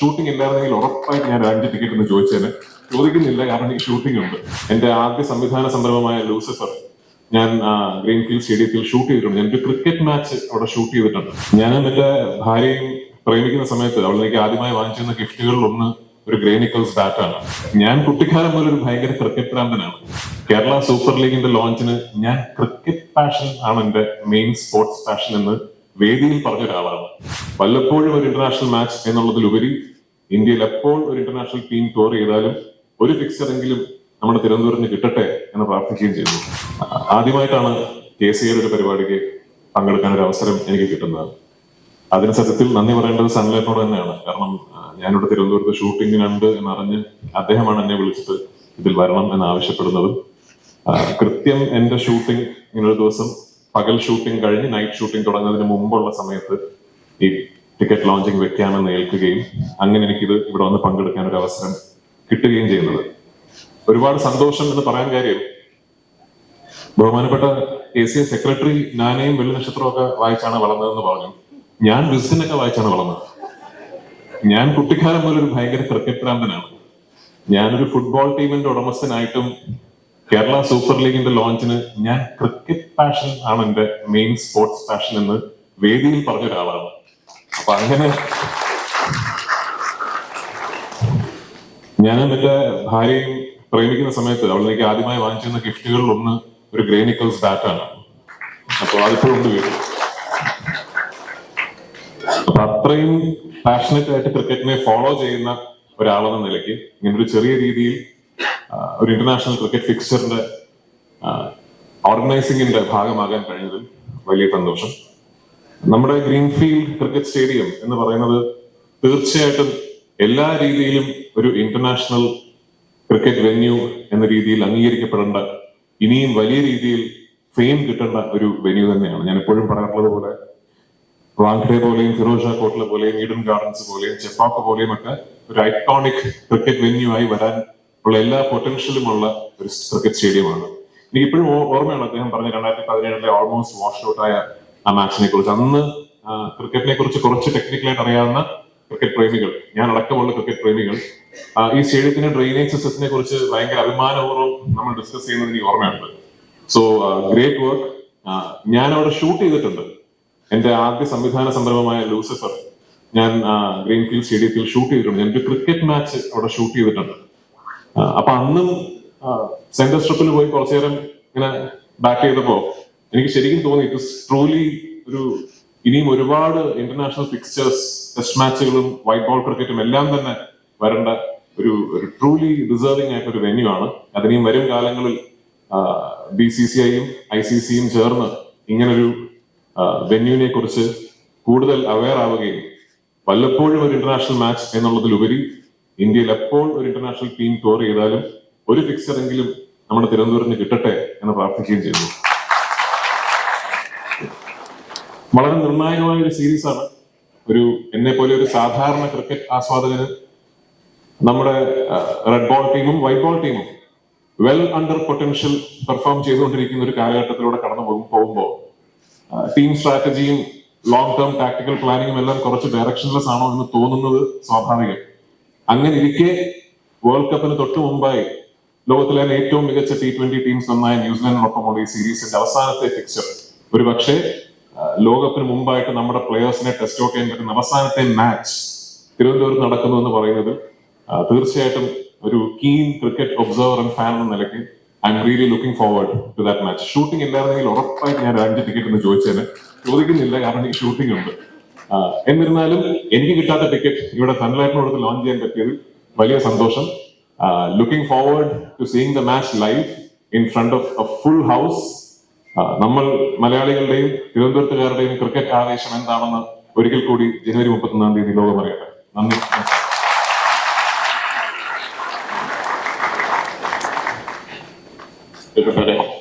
Shooting ഇല്ലായിരുന്നെങ്കിൽ ഉറപ്പായിട്ട് ഞാൻ അഞ്ച് ടിക്കറ്റ് എന്ന് ചോദിച്ചേനെ. ചോദിക്കുന്നില്ല കാരണം എനിക്ക് ഷൂട്ടിംഗ് ഉണ്ട്. എന്റെ ആദ്യ സംവിധാന സംരംഭമായ ലൂസിഫർ ഞാൻ ഗ്രീൻഫീൽഡ് സ്റ്റേഡിയത്തിൽ ഷൂട്ട് ചെയ്തിട്ടുണ്ട്. ഞാൻ ഒരു ക്രിക്കറ്റ് മാച്ച് അവിടെ ഷൂട്ട് ചെയ്തിട്ടുണ്ട്. ഞാനും എന്റെ ഭാര്യയും പ്രേമിക്കുന്ന സമയത്ത് അവൾ എനിക്ക് ആദ്യമായി വാങ്ങിച്ചിരുന്ന ഗിഫ്റ്റുകളിൽ ഒന്ന് ഒരു ഗ്രേനിക്കൽസ് ആണ്. ഞാൻ കുട്ടിക്കാലം മുതൽ ഒരു ഭയങ്കര ക്രിക്കറ്റ് ഭ്രാന്തനാണ്. കേരള സൂപ്പർ ലീഗിന്റെ ലോഞ്ചിന് ഞാൻ ക്രിക്കറ്റ് പാഷൻ ആണ് എന്റെ മെയിൻ സ്പോർട്സ് പാഷൻ എന്ന് വേദിയിൽ പറഞ്ഞ ഒരാളാണ്. വല്ലപ്പോഴും ഒരു ഇന്റർനാഷണൽ മാച്ച് എന്നുള്ളതിലുപരി ഇന്ത്യയിൽ എപ്പോൾ ഒരു ഇന്റർനാഷണൽ ടീം ടൂർ ചെയ്താലും ഒരു ഫിക്സർ എങ്കിലും നമ്മുടെ തിരുവനന്തപുരത്തിന് കിട്ടട്ടെ എന്ന് പ്രാർത്ഥിക്കുകയും ചെയ്തു ആദ്യമായിട്ടാണ് കെ സി ഒരു പരിപാടിക്ക് പങ്കെടുക്കാൻ ഒരു അവസരം എനിക്ക് കിട്ടുന്നത്. അതിന് സത്യത്തിൽ നന്ദി പറയേണ്ടത് സൺലൈറ്റിനോട് തന്നെയാണ്. കാരണം ഞാനിവിടെ തിരുവനന്തപുരത്ത് ഷൂട്ടിങ്ങിനുണ്ട് എന്നറിഞ്ഞ് അദ്ദേഹമാണ് എന്നെ വിളിച്ചിട്ട് ഇതിൽ വരണം എന്ന് ആവശ്യപ്പെടുന്നത് കൃത്യം എന്റെ ഷൂട്ടിംഗ് ഇങ്ങനൊരു ദിവസം പകൽ ഷൂട്ടിംഗ് കഴിഞ്ഞ് നൈറ്റ് ഷൂട്ടിംഗ് തുടങ്ങുന്നതിന് മുമ്പുള്ള സമയത്ത് ഈ ടിക്കറ്റ് ലോഞ്ചിങ് വെക്കാമെന്ന് ഏൽക്കുകയും അങ്ങനെ എനിക്കിത് ഇവിടെ വന്ന് പങ്കെടുക്കാൻ ഒരു അവസരം കിട്ടുകയും ചെയ്യുന്നത്. ഒരുപാട് സന്തോഷം എന്ന് പറയാൻ കാര്യം ബഹുമാനപ്പെട്ട എ സി സെക്രട്ടറി നാനയും വെള്ളി നക്ഷത്രമൊക്കെ വായിച്ചാണ് വളർന്നതെന്ന് പറഞ്ഞു. ഞാൻ വിസിനൊക്കെ വായിച്ചാണ് വളർന്നത്. ഞാൻ കുട്ടിക്കാലം മുതൽ ഒരു ഭയങ്കര ക്രിക്കറ്റ് ഭ്രാന്തനാണ്. ഞാനൊരു ഫുട്ബോൾ ടീമിന്റെ ഉടമസ്ഥനായിട്ടും കേരള സൂപ്പർ ലീഗിന്റെ ലോഞ്ചിന് ഞാൻ ക്രിക്കറ്റ് പാഷൻ ആണ് എന്റെ മെയിൻ സ്പോർട്സ് പാഷൻ എന്ന് വേദിയിൽ പറഞ്ഞ ഒരാളാണ്. അപ്പൊ അങ്ങനെ ഞാൻ എന്റെ ഭാര്യയും പ്രേമിക്കുന്ന സമയത്ത് അവൾ എനിക്ക് ആദ്യമായി വാങ്ങിച്ചിരുന്ന ഗിഫ്റ്റുകളിൽ ഒന്ന് ഒരു ഗ്രേനിക്കൽസ് ബാറ്റാണ്. അപ്പൊ അതിപ്പോഴും ഉണ്ട് വീട്ടിൽ. അപ്പൊ അത്രയും പാഷനറ്റ് ആയിട്ട് ക്രിക്കറ്റിനെ ഫോളോ ചെയ്യുന്ന ഒരാളെന്ന നിലയ്ക്ക് ഇങ്ങനെ ഒരു ചെറിയ രീതിയിൽ ഒരു ഇന്റർനാഷണൽ ക്രിക്കറ്റ് ഫിക്സറിന്റെ ഓർഗനൈസിംഗിന്റെ ഭാഗമാകാൻ കഴിഞ്ഞതിൽ വലിയ സന്തോഷം. നമ്മുടെ ഗ്രീൻഫീൽഡ് ക്രിക്കറ്റ് സ്റ്റേഡിയം എന്ന് പറയുന്നത് തീർച്ചയായിട്ടും എല്ലാ രീതിയിലും ഒരു ഇന്റർനാഷണൽ ക്രിക്കറ്റ് വെന്യൂ എന്ന രീതിയിൽ അംഗീകരിക്കപ്പെടേണ്ട ഇനിയും വലിയ രീതിയിൽ ഫെയിം കിട്ടേണ്ട ഒരു വെന്യൂ തന്നെയാണ്. ഞാൻ എപ്പോഴും പറയാറുള്ളത് പോലെ വാങ്കഡെ പോലെയും ഫിറോഷ കോട്ടിലെ പോലെയും ഈഡൻ ഗാർഡൻസ് പോലെയും ചെപ്പാക്ക് പോലെയും ഒക്കെ ഒരു ഐക്കോണിക് ക്രിക്കറ്റ് വെന്യൂ ആയി വരാൻ ഉള്ള എല്ലാ പൊട്ടൻഷ്യലും ഉള്ള ഒരു ക്രിക്കറ്റ് സ്റ്റേഡിയമാണ് എനിക്ക് ഇപ്പോഴും ഓർമ്മയാണ് അദ്ദേഹം പറഞ്ഞ രണ്ടായിരത്തി പതിനേഴിലെ ഓൾമോസ്റ്റ് വാഷ് ഔട്ടായ ആ മാച്ചിനെ കുറിച്ച്. അന്ന് ക്രിക്കറ്റിനെ കുറിച്ച് കുറച്ച് ടെക്നിക്കലായിട്ട് അറിയാവുന്ന ക്രിക്കറ്റ് പ്രേമികൾ ഞാൻ അടക്കമുള്ള ക്രിക്കറ്റ് പ്രേമികൾ ഈ സ്റ്റേഡിയത്തിന്റെ ഡ്രെയിനേജ് സിസ്റ്റത്തിനെ കുറിച്ച് ഭയങ്കര അഭിമാനപൂർവം നമ്മൾ ഡിസ്കസ് ചെയ്യുന്നത് ഓർമ്മയുണ്ട്. സോ ഗ്രേറ്റ് വർക്ക് ഞാൻ അവിടെ ഷൂട്ട് ചെയ്തിട്ടുണ്ട്. എന്റെ ആദ്യ സംവിധാന സംരംഭമായ ലൂസിഫർ ഞാൻ ഗ്രീൻഫീൽഡ് സ്റ്റേഡിയത്തിൽ ഷൂട്ട് ചെയ്തിട്ടുണ്ട്. ഞാൻ ഒരു ക്രിക്കറ്റ് മാച്ച് അവിടെ ഷൂട്ട് ചെയ്തിട്ടുണ്ട്. അപ്പൊ അന്നും സെന്റർ സ്ട്രിപ്പിൽ പോയി കുറച്ചു നേരം ഇങ്ങനെ ബാറ്റ് ചെയ്തപ്പോ എനിക്ക് ശരിക്കും തോന്നി ഇറ്റ് ട്രൂലി ഒരു ഇനിയും ഒരുപാട് ഇന്റർനാഷണൽ ഫിക്സ്ചേഴ്സ് ടെസ്റ്റ് മാച്ചുകളും വൈറ്റ് ബോൾ ക്രിക്കറ്റും എല്ലാം തന്നെ വരേണ്ട ഒരു ഒരു ട്രൂലി ഡിസേർവിംഗ് ആയിട്ട് ഒരു വെന്യൂ ആണ്. അതിനെയും വരും കാലങ്ങളിൽ ബി സി സി ഐയും ഐ സി സിയും ചേർന്ന് ഇങ്ങനൊരു വെന്യൂവിനെ കുറിച്ച് കൂടുതൽ അവെയർ ആവുകയും വല്ലപ്പോഴും ഒരു ഇന്റർനാഷണൽ മാച്ച് എന്നുള്ളതിലുപരി ഇന്ത്യയിൽ എപ്പോൾ ഒരു ഇന്റർനാഷണൽ ടീം ടൂർ ചെയ്താലും ഒരു ഫിക്സറെങ്കിലും നമ്മുടെ തിരുവനന്തപുരത്തിന് കിട്ടട്ടെ എന്ന് പ്രാർത്ഥിക്കുകയും ചെയ്യുന്നു. വളരെ നിർണായകമായ ഒരു സീരീസ് ആണ്. ഒരു എന്നെ പോലെ ഒരു സാധാരണ ക്രിക്കറ്റ് ആസ്വാദകന് നമ്മുടെ റെഡ് ബോൾ ടീമും വൈറ്റ് ബോൾ ടീമും വെൽ അണ്ടർ പൊട്ടൻഷ്യൽ പെർഫോം ചെയ്തുകൊണ്ടിരിക്കുന്ന ഒരു കാലഘട്ടത്തിലൂടെ കടന്നു പോകും പോകുമ്പോൾ ടീം സ്ട്രാറ്റജിയും ലോങ് ടേം ടാക്ടിക്കൽ പ്ലാനിങ്ങും എല്ലാം കുറച്ച് ഡയറക്ഷൻലെസ് ആണോ എന്ന് തോന്നുന്നത് സ്വാഭാവികം. അങ്ങനെ ഇരിക്കെ വേൾഡ് കപ്പിന് തൊട്ട് മുമ്പായി ലോകത്തിലെ ഏറ്റവും മികച്ച ടി ട്വന്റി ടീംസ് ഒന്നായ ന്യൂസിലാൻഡിനൊപ്പമുള്ള ഈ സീരീസിന്റെ അവസാനത്തെ ഫിക്സർ ഒരു പക്ഷേ ലോകകപ്പിന് മുമ്പായിട്ട് നമ്മുടെ പ്ലേയേഴ്സിനെ ടെസ്റ്റ് ഔട്ട് ചെയ്യാൻ പറ്റുന്ന അവസാനത്തെ മാച്ച് തിരുവനന്തപുരത്ത് നടക്കുന്നു എന്ന് പറയുന്നത് തീർച്ചയായിട്ടും ഒരു keen cricket observer and fan എന്ന നിലയ്ക്ക് I am really looking forward to that match shooting ഇല്ലായിരുന്നെങ്കിൽ ഉറപ്പായിട്ട് ഞാൻ അഞ്ച് ടിക്കറ്റ് എന്ന് ചോദിച്ചേനെ. ചോദിക്കുന്നില്ല കാരണം എനിക്ക് ഷൂട്ടിംഗ് ഉണ്ട്. എന്നിരുന്നാലും എനിക്ക് കിട്ടാത്ത ടിക്കറ്റ് ഇവിടെ സൺലൈറ്റിനോട് ലോഞ്ച് ചെയ്യാൻ പറ്റിയത് വലിയ സന്തോഷം. Looking forward to seeing the match live in front of a full house നമ്മൾ മലയാളികളുടെയും തിരുവനന്തപുരത്തുകാരുടെയും ക്രിക്കറ്റ് ആവേശം എന്താണെന്ന് ഒരിക്കൽ കൂടി ജനുവരി മുപ്പത്തൊന്നാം തീയതി ലോകം അറിയട്ടെ. നന്ദി നമസ്കാരം.